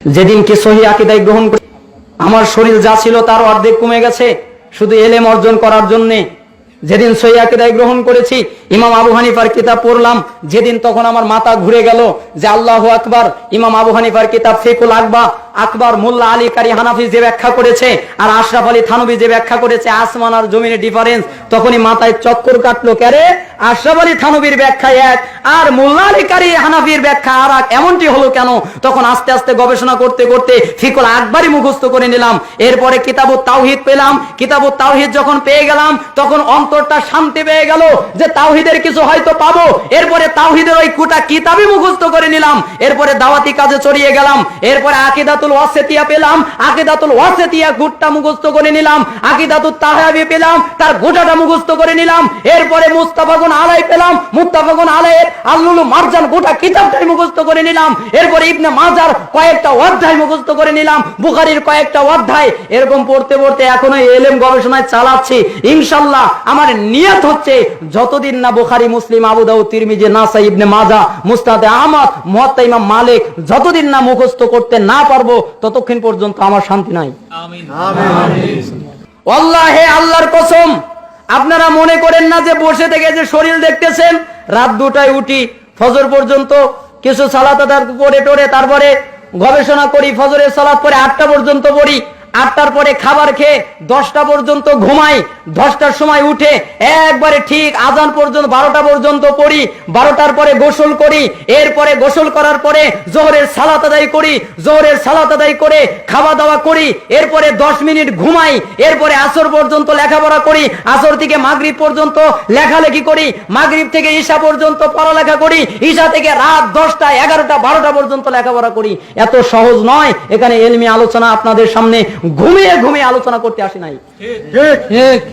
যেদিনকে সহি আকিদায় গ্রহণ করে, আমার শরীর যা ছিল তার অর্ধেক কমে গেছে। শুধু এলেম অর্জন করার জন্যে যেদিন সহি আকিদায় গ্রহণ করেছি ইমাম আবু হানিফার কিতাব পড়লাম, যেদিন তখন আমার মাথা ঘুরে গেল যে আল্লাহ আকবার, ইমাম আবু হানিফার কিতাব ফেকুল আকবা, আকবর মোল্লা আলী কারি হানাফি যে ব্যাখ্যা করেছে আর আশরাফ আলী থানবী যে ব্যাখ্যা করেছে, আসমান আর জমিনের ডিফারেন্স তখনই মাথায় চক্কর কাটলো ক্যারে আশরাফ আলী থানবীর ব্যাখ্যা এক, আর মোল্লা আলী কারি হানাফির ব্যাখ্যা আর এক, এমনটি হলো কেন? তখন আস্তে আস্তে গবেষণা করতে করতে ফিকুল আকবারই মুখস্থ করে নিলাম। এরপরে কিতাবু তাওহিদ পেলাম। কিতাবু তাওহিদ যখন পেয়ে গেলাম, তখন অন্তরটা শান্তি পেয়ে গেল যে তাওহিদের কিছু হয়তো পাবো। এরপরে তাওহিদের ওই কুটা কিতাবই মুখস্থ করে নিলাম। এরপরে দাওয়াতি কাজে চড়িয়ে গেলাম। এরপরে আকিদাতুল ওয়াসেতিয়া পেলাম। আকিদাতুল ওয়াসেতিয়া গুটটা মুখস্থ করে নিলাম। আকিদাতুল তাহাবি পেলাম। তার গোটাটা মুখস্থ করে নিলাম। এরপরে মুস্তাফাগুন আলাই পেলাম। মুস্তাফাগুন আলাইয়ের আল্লুলু মারজান গোটা কিতাবটাই মুখস্থ করে নিলাম। এরপরে ইবনে মাজার কয়েকটা অধ্যায় মুখস্থ করে নিলাম। বুখারীর কয়েকটা অধ্যায়। এরকম পড়তে পড়তে এখনও এলেম গবেষণায় চালাচ্ছি। ইনশাল্লাহ আমার নিয়ত হচ্ছে, যতদিন না বুখারী মুসলিম আবু দাউদ তিরমিজি নাসাই ইবনে মাজা মুস্তাদে আহমদ মুয়াত্তা ইমাম মালিক যতদিন না মুখস্থ করতে না পারব ততক্ষণ পর্যন্ত আমার শান্তি নাই। আল্লাহে আল্লাহর কসম আপনারা মনে করেন না যে বসে থেকে যে শরীর দেখতেছেন রাত দুটায় উঠি ফজর পর্যন্ত কিছু সালাত আদার পরে টোরে তারপরে গবেষণা করি ফজরের সালাত পরে আটটা পর্যন্ত পড়ি আটটার পরে খাবার খেয়ে দশটা পর্যন্ত ঘুমাই, দশটার সময় উঠে একবারে ঠিক আজান পর্যন্ত বারোটা পর্যন্ত পড়ি, বারোটার পরে গোসল করি, এরপরে গোসল করার পরে জোহরের সালাত আদায় করি, জোহরের সালাত আদায় করে খাওয়া দাওয়া করি, এরপরে দশ মিনিট ঘুমাই, এরপরে আসর পর্যন্ত লেখাপড়া করি, আসর থেকে মাগরিব পর্যন্ত লেখালেখি করি, মাগরিব থেকে ঈশা পর্যন্ত পড়ালেখা করি, ঈশা থেকে রাত দশটা, এগারোটা, বারোটা পর্যন্ত লেখাপড়া করি। এত সহজ নয়, এখানে এলমি আলোচনা আপনাদের সামনে ঘুমিয়ে ঘুমিয়ে আলোচনা করতে আসি নাই।